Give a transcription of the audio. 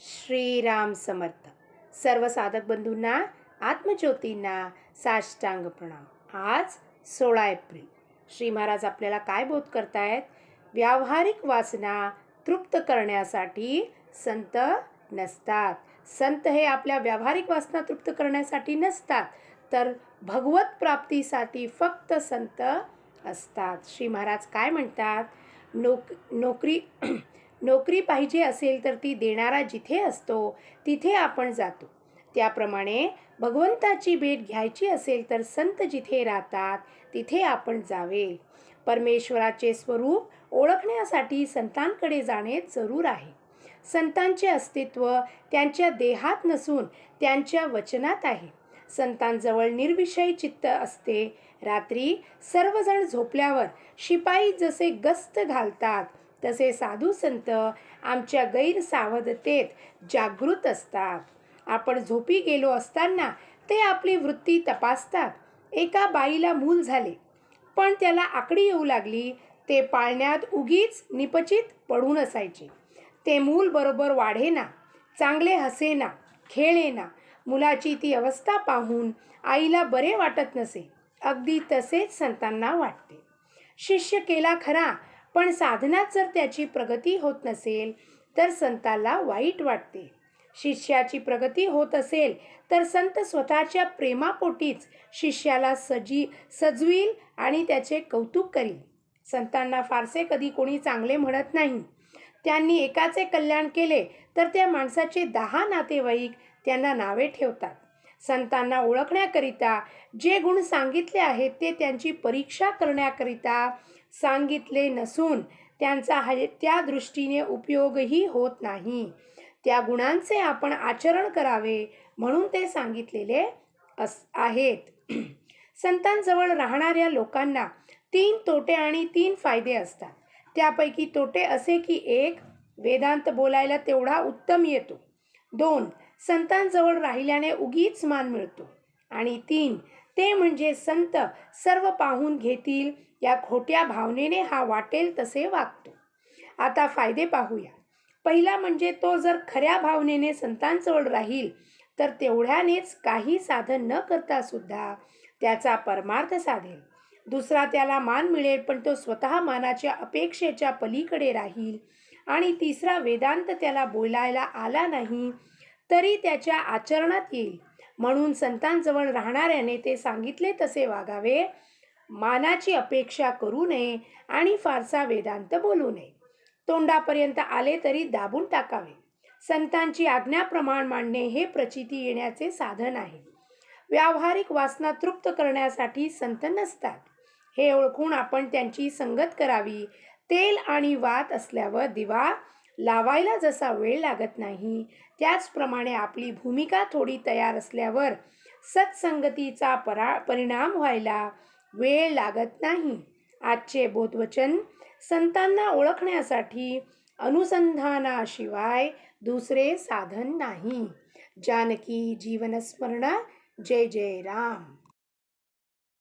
श्रीराम समर्थ. सर्व साधक बंधूंना आत्मज्योतींना साष्टांग प्रणाम. आज सोळा एप्रिल. श्री महाराज आपल्याला काय बोध करतायत? व्यावहारिक वासना तृप्त करण्यासाठी संत नसतात. संत हे आपल्या व्यावहारिक वासना तृप्त करण्यासाठी नसतात तर भगवत प्राप्तीसाठी फक्त संत असतात. श्री महाराज काय म्हणतात? नोक नोकरी नोकरी पाहिजे असेल तर ती देणारा जिथे असतो तिथे आपण जातो. त्याप्रमाणे भगवंताची भेट घ्यायची असेल तर संत जिथे राहतात तिथे आपण जावे. परमेश्वराचे स्वरूप ओळखण्यासाठी संतांकडे जाणे जरूर आहे. संतांचे अस्तित्व त्यांच्या देहात नसून त्यांच्या वचनात आहे. संतांजवळ निर्विषयी चित्त असते. रात्री सर्वजण झोपल्यावर शिपाई जसे गस्त घालतात तसे साधू संत आमच्या गैरसावधतेत जागृत असतात. आपण झोपी गेलो असताना ते आपली वृत्ती तपासतात. एका बाईला मूल झाले. पण त्याला आकडी येऊ लागली. ते पाळण्यात उगीच निपचित पडून असायचे. ते मूल बरोबर वाढेना चांगले हसेना खेळेना. मुलाची ती अवस्था पाहून आईला बरे वाटत नसे. अगदी तसेच संतांना वाटते. शिष्य केला खरा पण साधनात जर त्याची प्रगती होत नसेल तर संताला वाईट वाटते. शिष्याची प्रगती होत असेल तर संत स्वतःच्या प्रेमापोटीच शिष्याला सजी सजवील आणि त्याचे कौतुक करील. संतांना फारसे कधी कोणी चांगले म्हणत नाही. त्यांनी एकाचे कल्याण केले तर त्या माणसाचे दहा नातेवाईक त्यांना नावे ठेवतात. संतांना ओळखण्याकरिता जे गुण सांगितले आहेत ते त्यांची परीक्षा करण्याकरिता सांगितले नसून त्यांचा ह त्या दृष्टीने उपयोगही होत नाही. त्या गुणांचे आपण आचरण करावे म्हणून ते सांगितलेले अस आहेत. संतांजवळ राहणाऱ्या लोकांना तीन तोटे आणि तीन फायदे असतात. त्यापैकी तोटे असे की एक वेदांत बोलायला तेवढा उत्तम येतो. दोन संतांजवळ राहिल्याने उगीच मान मिळतो. आणि तीन ते म्हणजे संत सर्व पाहून घेतील या खोट्या भावनेने हा वाटेल तसे वागतो. आता फायदे पाहूया. पहिला म्हणजे तो जर खऱ्या भावनेने संतांजवळ राहील तर तेवढ्यानेच काही साधन न करता सुद्धा त्याचा परमार्थ साधेल. दुसरा त्याला मान मिळेल पण तो स्वतः मानाच्या अपेक्षेच्या पलीकडे राहील. आणि तिसरा वेदांत त्याला बोलायला आला नाही तरी त्याच्या आचरणात येईल. म्हणून संतांजवळ राहणाऱ्याने ते सांगितले तसे वागावे. मानाची अपेक्षा करू नये आणि फारसा वेदांत बोलू नये. तोंडापर्यंत आले तरी दाबून टाकावे. संतांची आज्ञाप्रमाण मांडणे हे प्रचिती येण्याचे साधन आहे. व्यावहारिक वासना तृप्त करण्यासाठी संत नसतात. हे ओळखून आपण त्यांची संगत करावी. तेल आणि वात असल्यावर दिवा लावायला जसा वेळ लागत नाही त्याचप्रमाणे आपली भूमिका थोडी तयार असल्यावर सत्संगतीचा परा परिणाम व्हायला वेळ लागत नाही. आजचे बोधवचन संतांना ओळखण्यासाठी अनुसंधानाशिवाय दुसरे साधन नाही. जानकी जीवनस्मरण जय जय राम.